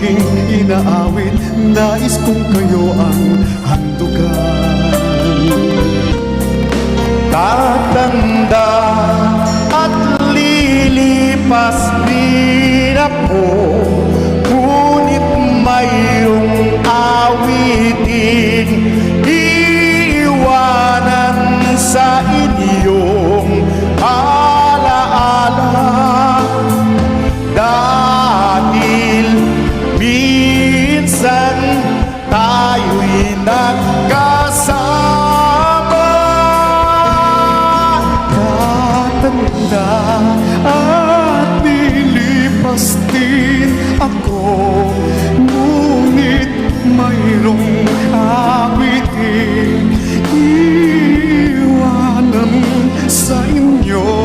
aking inaawit. Nais kong kayo ang handugan. Tatanda at lilipas din ako pinagkasama. Tatanda at nilipas din ako. Ngunit mayroong awitin Iwanan sa inyo.